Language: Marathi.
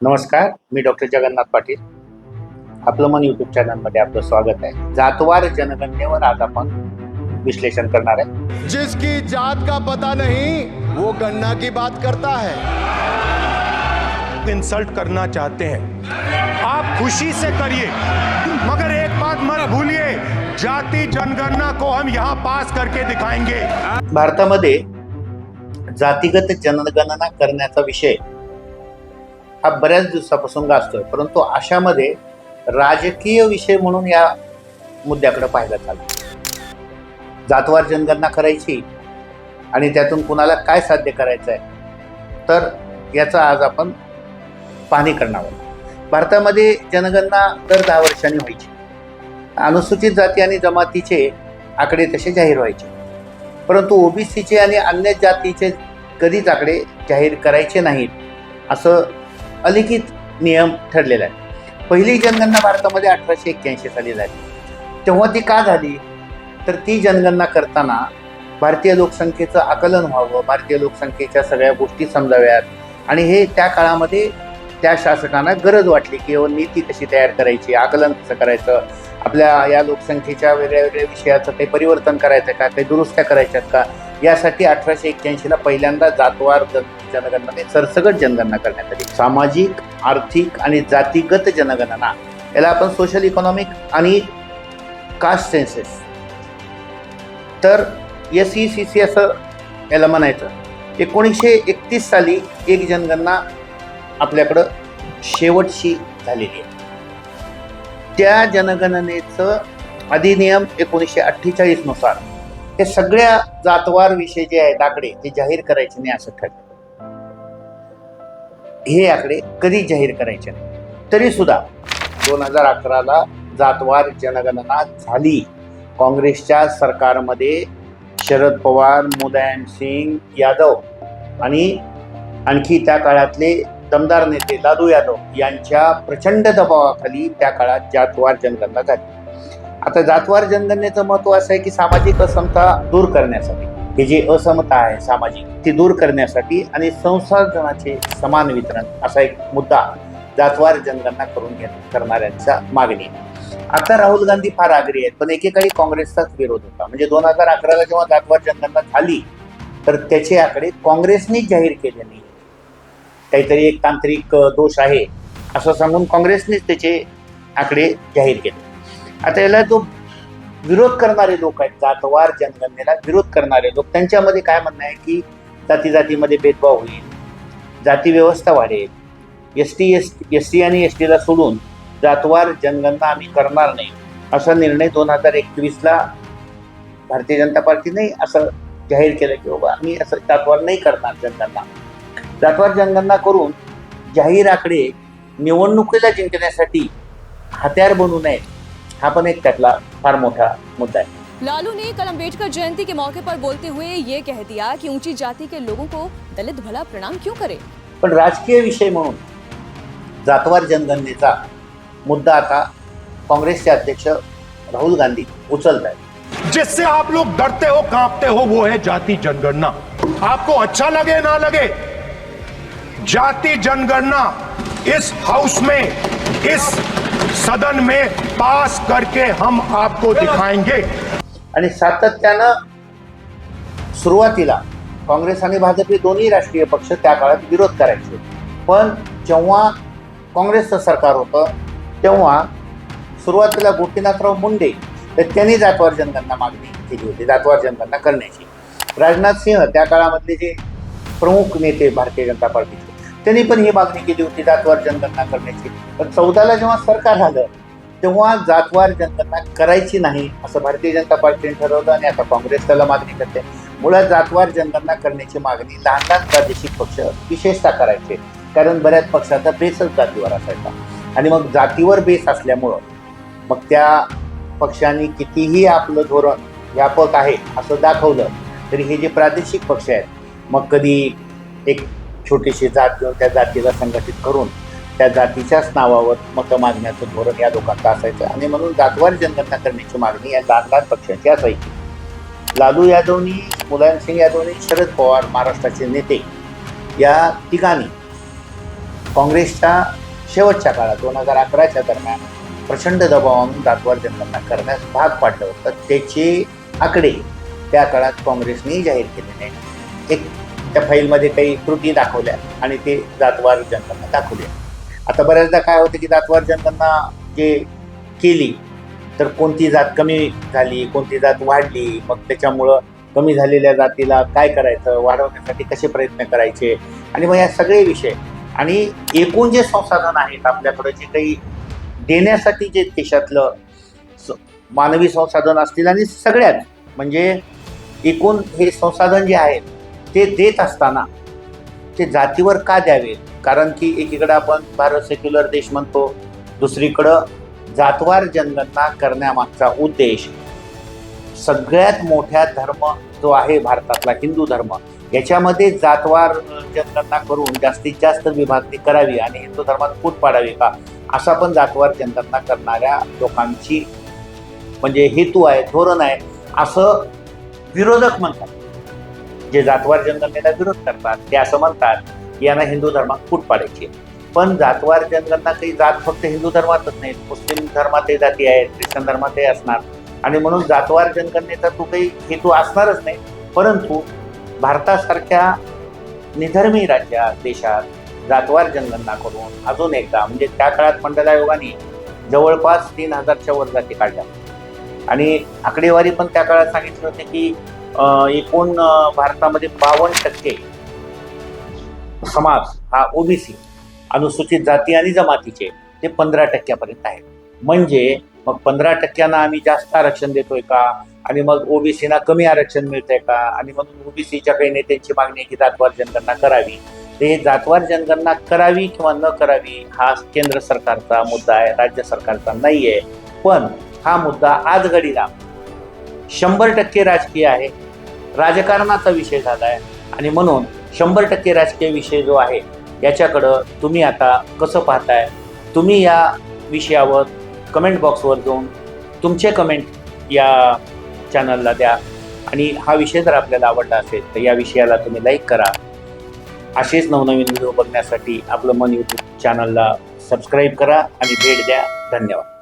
नमस्कार मी डॉक्टर जगन्नाथ पाटील. आपलं मन युट्यूब चॅनलमध्ये आपलं स्वागत आहे. जातवार जनगणनेवर आज आपण विश्लेषण करणार आहे. जिसकी जात का पता नहीं वो गन्ना की बात करता है। इंसल्ट करना चाहते हैं। आप खुशी से करिए मगर एक बात मत भूलिए जाति जनगणना को हम यहाँ पास करके दिखाएंगे। भारतामध्ये जातीगत जनगणना करण्याचा विषय हा बऱ्याच दिवसापासून असतोय परंतु अशामध्ये राजकीय विषय म्हणून या मुद्द्याकडे पाहिलं चाललं जातवार जनगणना करायची आणि त्यातून कुणाला काय साध्य करायचं आहे तर याचा आज आपण पाहणी करणार आहोत. भारतामध्ये जनगणना दर दहा वर्षांनी व्हायची. अनुसूचित जाती आणि जमातीचे आकडे तसे जाहीर व्हायचे. परंतु ओबीसीचे आणि अन्य जातीचे कधीच आकडे जाहीर करायचे नाहीत असं अलिखित नियम ठरलेला आहे. पहिली जनगणना भारतामध्ये अठराशे एक्क्याऐंशी साली झाली. तेव्हा ती का झाली? तर ती जनगणना करताना भारतीय लोकसंख्येचं आकलन व्हावं भारतीय लोकसंख्येच्या सगळ्या गोष्टी समजाव्यात. आणि हे त्या काळामध्ये त्या शासकांना गरज वाटली की नीती कशी तयार करायची आकलन कसं करायचं आपल्या या लोकसंख्येच्या वेगळ्या वेगळ्या विषयाचं काही परिवर्तन करायचं का काही दुरुस्त्या करायच्यात का? यासाठी अठराशे एक्क्याऐंशीला पहिल्यांदा जातवार जन जनगणने सरसगट जनगणना करण्यात आली सामाजिक आर्थिक आणि जातीगत जनगणना. याला आपण सोशल इकॉनॉमिक आणि कास्ट सेन्सेस तर एस ई सी सी असं याला म्हणायचं. एकोणीसशे एकतीस साली एक जनगणना आपल्याकडं शेवटची झालेली आहे. त्या जनगणनेचं अधिनियम एकोणीसशे अठ्ठेचाळीसनुसार हे सगळ्या जातवार विषय जे आहेत आकडे ते जाहीर करायचे नाही असं ठरलं. हे आकडे कधी जाहीर करायचे नाही. तरी सुद्धा दोन हजार अकराला जातवार जनगणना झाली. काँग्रेसच्या सरकारमध्ये शरद पवार मुलायम सिंग यादव आणि आणखी त्या काळातले दमदार नेते लालू यादव यांच्या प्रचंड दबावाखाली त्या काळात जातवार जनगणना झाली. आता जातवार जनगणनेचं महत्त्व असं आहे की सामाजिक असमता दूर करण्यासाठी. हे जे असमता आहे सामाजिक ती दूर करण्यासाठी आणि संसाधनाचे समान वितरण असा एक मुद्दा जातवार जनगणना करून घेत करणाऱ्यांचा मागणी. आता राहुल गांधी फार आग्री आहेत पण एकेकाळी काँग्रेसचाच विरोध होता. म्हणजे दोन हजार अकराला जेव्हा जातवार जनगणना झाली तर त्याचे आकडे काँग्रेसनेच जाहीर केले नाही. काहीतरी एक तांत्रिक दोष आहे असं सांगून काँग्रेसनेच त्याचे आकडे जाहीर केले. आता याला जो विरोध करणारे लोक आहेत जातवार जनगणनेला विरोध करणारे लोक. त्यांच्यामध्ये काय म्हणणं आहे की जाती जातीमध्ये भेदभाव होईल जाती व्यवस्था वाढेल. S T S S T आणि एस टीला सोडून जातवार जनगणना आम्ही करणार नाही. असा निर्णय दोन हजार एकवीसला भारतीय जनता पार्टीने असं जाहीर केलं की बाबा आम्ही असं जातवार नाही करणार जनगणना. जातवार जनगणना करून जाहीर आकडे निवडणुकीला जिंकण्यासाठी हत्यार बनू नये हा पण एक त्यातला फार मोठा मुद्दा आहे. लालू ने कल अम्बेडकर जयंती के मौके पर बोलते हुए ये कह दिया कि ऊंची जाति के लोगों को दलित भला प्रणाम क्यों करे? पण राजकीय विषय म्हणून जातवार जनगणनेचा मुद्दा आता काँग्रेसचे अध्यक्ष राहुल गांधी उचलत आहेत. जिससे आप लोग डरते हो कांपते हो वो है जाति जनगणना। आपको अच्छा लगे ना लगे? जाति जनगणना इस हाउस में इस सदन में पास करके हम आपको दिखाएंगे। आणि सातत्यानं सुरुवातीला काँग्रेस आणि भाजप हे दोन्ही राष्ट्रीय पक्ष त्या काळात विरोध करायचे. पण जेव्हा काँग्रेसचं सरकार होतं तेव्हा सुरुवातीला गोपीनाथराव मुंडे तर त्यांनी जातवार जनगणना मागणी केली होती जातवार जनगणना करण्याची. राजनाथ सिंह त्या काळामधले जे प्रमुख नेते भारतीय जनता पार्टीचे त्यांनी पण ही मागणी केली होती जातवार जनगणना करण्याची. पण चौदाला जेव्हा सरकार आलं तेव्हा जातवार जनगणना करायची नाही असं भारतीय जनता पार्टीने ठरवलं आणि आता काँग्रेस त्याला मागणी करते. मुळात जातवार जनगणना करण्याची मागणी लहान लहान प्रादेशिक पक्ष विशेषतः करायचे. कारण बऱ्याच पक्षाचा बेसच जातीवर असायचा. आणि मग जातीवर बेस असल्यामुळं मग त्या पक्षांनी कितीही आपलं धोरण व्यापक आहे असं दाखवलं तरी हे जे प्रादेशिक पक्ष आहेत मग कधी एक छोटीशी जात घेऊन त्या जातीला संघटित करून त्या जातीच्याच नावावर मतं मागण्याचं धोरण या लोकांचं असायचं. आणि म्हणून जातवार जनगणना करण्याची मागणी या लहान लहान पक्षांची असायची. लालू यादवनी मुलायमसिंग यादवनी शरद पवार महाराष्ट्राचे नेते या तिघांनी काँग्रेसच्या शेवटच्या काळात दोन हजार अकराच्या दरम्यान प्रचंड दबावानं जातवार जनगणना करण्यास भाग पाडलं होतं. त्याचे आकडे त्या काळात काँग्रेसनेही जाहीर केलेले एक त्या फाईलमध्ये काही त्रुटी दाखवल्या आणि ते जातवार जनगणना दाखवली. आता बऱ्याचदा काय होतं की जातवार जनगणना जे केली तर कोणती जात कमी झाली कोणती जात वाढली मग त्याच्यामुळं कमी झालेल्या जातीला काय करायचं वाढवण्यासाठी कसे प्रयत्न करायचे आणि मग या सगळे विषय. आणि एकूण जे संसाधन आहेत आपल्याकडं जे काही देण्यासाठी जे देशातलं स- मानवी संसाधन असतील आणि सगळ्यात म्हणजे एकूण हे संसाधन जे आहेत ते देत असताना ते जातीवर का द्यावे? कारण की एकीकडं आपण भारत सेक्युलर देश म्हणतो दुसरीकडं जातवार जनगणना करण्यामागचा उद्देश सगळ्यात मोठ्या धर्म जो आहे भारतातला हिंदू धर्म याच्यामध्ये जातवार जनगणना करून जास्तीत जास्त विभागणी करावी आणि हिंदू धर्मात फूट पाडावी का? असा पण जातवार जनगणना करणाऱ्या लोकांची म्हणजे हेतू आहे धोरण आहे असं विरोधक म्हणतात. जे जातवार जनगणनेला विरोध करतात ते असं म्हणतात की यांना हिंदू धर्मात फूट पाडायची. पण जातवार जनगणना काही जात फक्त हिंदू धर्मातच नाही मुस्लिम धर्मातही जाती आहेत ख्रिश्चन धर्मातही असणार. आणि म्हणून जातवार जनगणनेचा तो काही हेतू असणारच नाही परंतु भारतासारख्या निधर्मी राज्यात देशात जातवार जनगणना करून अजून एकदा म्हणजे त्या काळात मंडल आयोगाने जवळपास तीन हजारच्या वर जाती काढल्या. आणि आकडेवारी पण त्या काळात सांगितली होती की एकूण भारतामध्ये बावन्न टक्के समाज हा ओबीसी अनुसूचित जाती आणि जमातीचे ते पंधरा टक्क्यापर्यंत आहे. म्हणजे मग पंधरा टक्क्यांना आम्ही जास्त आरक्षण देतोय का? आणि मग ओबीसीना कमी आरक्षण मिळतंय का? आणि मग ओबीसीच्या काही नेत्यांची मागणी आहे की जातवार जनगणना करावी. ते हे जातवार जनगणना करावी किंवा न करावी हा केंद्र सरकारचा मुद्दा आहे राज्य सरकारचा नाही आहे पण हा मुद्दा आज घडीला शंभर टक्के राजकीय आहे. राजकारणाचा विषय झाला आहे आणि म्हणून शंभर टक्के राजकीय विषय जो आहे याच्याकडं तुम्ही आता कसं पाहताय? तुम्ही या विषयावर कमेंट बॉक्सवर जाऊन तुमचे कमेंट या चॅनलला द्या. आणि हा विषय जर आपल्याला आवडला असेल तर या विषयाला तुम्ही लाईक करा. असेच नवनवीन व्हिडिओ बघण्यासाठी आपलं मन यूट्यूब चॅनलला सबस्क्राईब करा आणि भेट द्या. धन्यवाद.